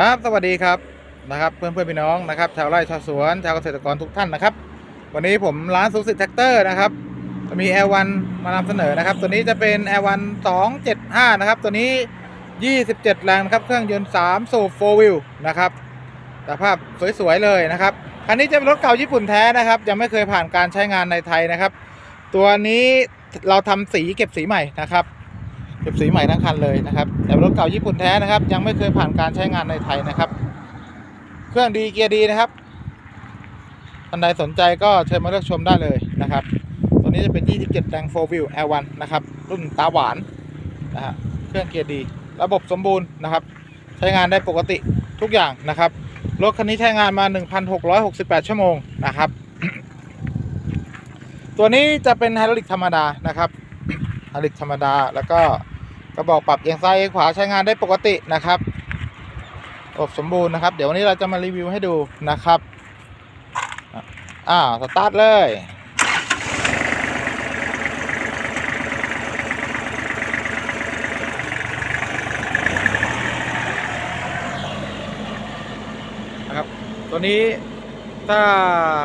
ครับสวัสดีครับนะครับเพื่อนเพื่อนๆพี่น้องนะครับชาวไร่ชาวสวนชาวเกษตรกรทุกท่านนะครับ วันนี้ผมร้านสุสิตแท็กเตอร์นะครับจะมี L1 มานำเสนอนะครับ ตัวนี้จะเป็น L1 275นสองเนะครับตัวนี้27แรงนะครับเครื่องยนต์3สูบ4 wheel นะครับสภาพสวยๆเลยนะครับคันนี้จะเป็นรถเก่าญี่ปุ่นแท้นะครับ ยังไม่เคยผ่านการใช้งานในไทยนะครับ ตัวนี้เราทำสีเก็บสีใหม่นะครับ เก็บสีใหม่ทั้งคันเลยนะครับ แต่รถเก่าญี่ปุ่นแท้นะครับ ยังไม่เคยผ่านการใช้งานในไทยนะครับ เครื่องดีเกียร์ดีนะครับท่านใดสนใจก็เชิญมาเลือกชมได้เลยนะครับ ตัวนี้จะเป็น 27แรง4 wheel L1 นะครับ รุ่นตาหวานนะฮะเครื่องเกียร์ดี ระบบสมบูรณ์นะครับ ใช้งานได้ปกติทุกอย่างนะครับ รถคันนี้ใช้งานมา 1,668 ชั่วโมงนะครับ ตัวนี้จะเป็นไฮดรอลิกธรรมดานะครับไฮดรอลิกธรรมดาแล้วก็ กระบอกปรับเอียงซ้ายเอียงขวาใช้งานได้ปกตินะครับรบบสมบูรณ์นะครับ เดี๋ยววันนี้เราจะมารีวิวให้ดูนะครับอ่าสตาร์ทเลยนะครับตัวนี้ถ้า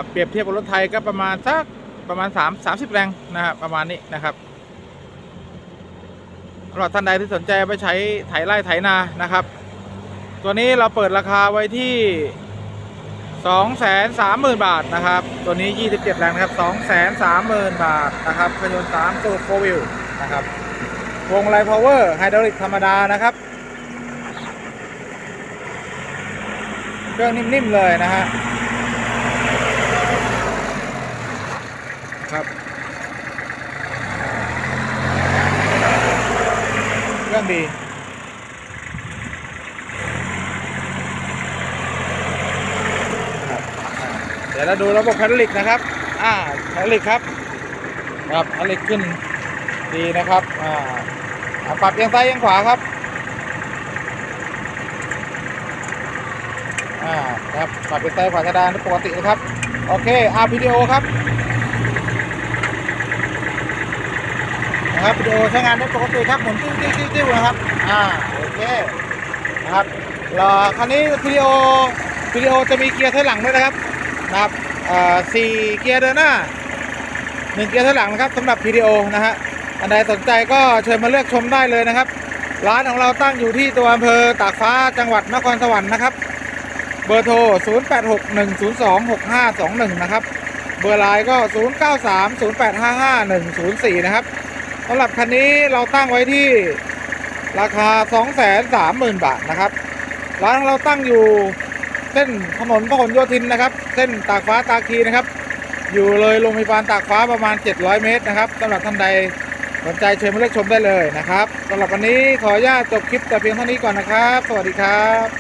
เปรียบเทียบกับรถไทยก็ประมาณสักประมาณ 3 30 แรงนะครับประมาณนี้นะครับ สำหรับท่านใดที่สนใจไปใช้ไถไร่ไถนานะครับ ตัวนี้เราเปิดราคาไว้ที่ 230,000 บาทนะครับ ตัวนี้ 27 แรงนะครับ 230,000 บาทนะครับเครื่องยนต์3สูบ4วิวนะครับวงไลพาวเวอร์ไฮดรอลิกธรรมดานะครับ เครื่องนิ่มๆเลยนะฮะครับ เค รื่องดีเดี๋ยวเราดูระบบไฮดรอลิกนะครับ อ่าไฮดรอลิกครับ ครับไฮดรอลิกขึ้นดีนะครับ อ่า ปรับเอียงซ้ายเอียงขวาครับ อ่า ครับ ปรับเป็นไตขวากระดานปกตินะครับ โอเค อาร์วิดีโอครับ นะครับวิดีโอใช้งานได้ปกติครับหมุนติ้วติ้วติ้วติ้วนะครับอ่าโอเคนะครับรอคันนี้วิดีโอวิดีโอจะมีเกียร์ถอยหลังด้วยนะครับนะครับอ่าสี่เกียร์เดินหน้าหนึ่งเกียร์ถอยหลังนะครับสำหรับวิดีโอนะฮะอันใดสนใจก็เชิญมาเลือกชมได้เลยนะครับ ร้านของเราตั้งอยู่ที่ตัวอำเภอตากฟ้าจังหวัดนครสวรรค์นะครับเบอร์โทร 0861026521 นะครับ เบอร์ไลน์ก็ 0930855104 นะครับ สำหรับคันนี้เราตั้งไว้ที่ราคา 230,000 บาทนะครับร้านเราตั้งอยู่เส้นถนนพหลโยธินนะครับ เส้นตากฟ้าตาคีนะครับ อยู่เลยโรงพยาบาลตากฟ้าประมาณ 700 เมตรนะครับสำหรับท่านใดสนใจเชิญมาเลือกชมได้เลยนะครับสำหรับวันนี้ขออนุญาตจบคลิปแต่เพียงเท่านี้ก่อนนะครับ สวัสดีครับ